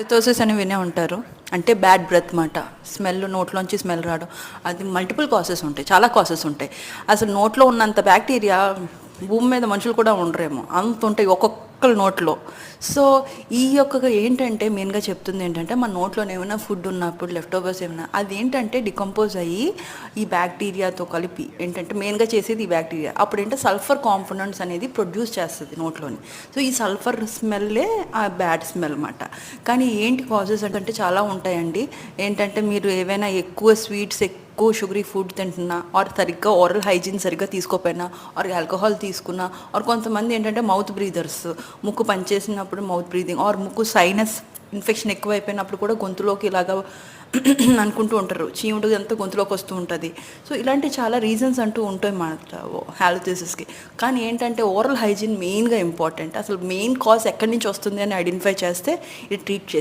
హాలితోసిస్ అని వినే ఉంటారు. అంటే బ్యాడ్ బ్రెత్ మాట. స్మెల్ నోట్లోంచి స్మెల్ రావడం. అది మల్టిపుల్ కాసెస్ ఉంటాయి. చాలా కాసెస్ ఉంటాయి. అసలు నోట్లో ఉన్నంత బ్యాక్టీరియా భూమి మీద మనుషులు కూడా ఉండరేమో. అంత ఉంటాయి. ఒక్కొక్క ఒక్కొక్కరు నోట్లో. సో ఈ యొక్క ఏంటంటే మెయిన్గా చెప్తుంది ఏంటంటే మన నోట్లో ఏమైనా ఫుడ్ ఉన్నప్పుడు లెఫ్ట్ ఓవర్స్ ఏమైనా అది ఏంటంటే డికంపోజ్ అయ్యి ఈ బ్యాక్టీరియాతో కలిపి ఏంటంటే మెయిన్గా చేసేది ఈ బ్యాక్టీరియా. అప్పుడు ఏంటంటే సల్ఫర్ కాంపోనెంట్స్ అనేది ప్రొడ్యూస్ చేస్తుంది నోట్లోని. సో ఈ సల్ఫర్ స్మెల్లే ఆ బ్యాడ్ స్మెల్ అన్నమాట. కానీ ఏంటి కాజెస్ అంటే చాలా ఉంటాయండి. ఏంటంటే మీరు ఏవైనా ఎక్కువ స్వీట్స్ ఎక్కువ షుగరీ ఫుడ్ తింటున్నా ఆర్ సరిగ్గా ఓరల్ హైజీన్ సరిగ్గా తీసుకోకపోయినా ఆర్ ఆల్కహాల్ తీసుకున్నా ఆర్ కొంతమంది ఏంటంటే మౌత్ బ్రీదర్స్ ముక్కు పనిచేసినప్పుడు మౌత్ బ్రీదింగ్ ఆర్ ముక్కు సైనస్ ఇన్ఫెక్షన్ ఎక్కువైపోయినప్పుడు కూడా గొంతులోకి ఇలాగా అనుకుంటూ ఉంటారు. చీముడు అంతా గొంతులోకి వస్తూ ఉంటుంది. సో ఇలాంటి చాలా రీజన్స్ అంటూ ఉంటాయి మన హ్యాలోథిసిస్కి కానీ ఏంటంటే ఓరల్ హైజీన్ మెయిన్గా ఇంపార్టెంట్ అసలు మెయిన్ కాజ్ ఎక్కడి నుంచి వస్తుంది అని ఐడెంటిఫై చేస్తే ఇది ట్రీట్ చేసి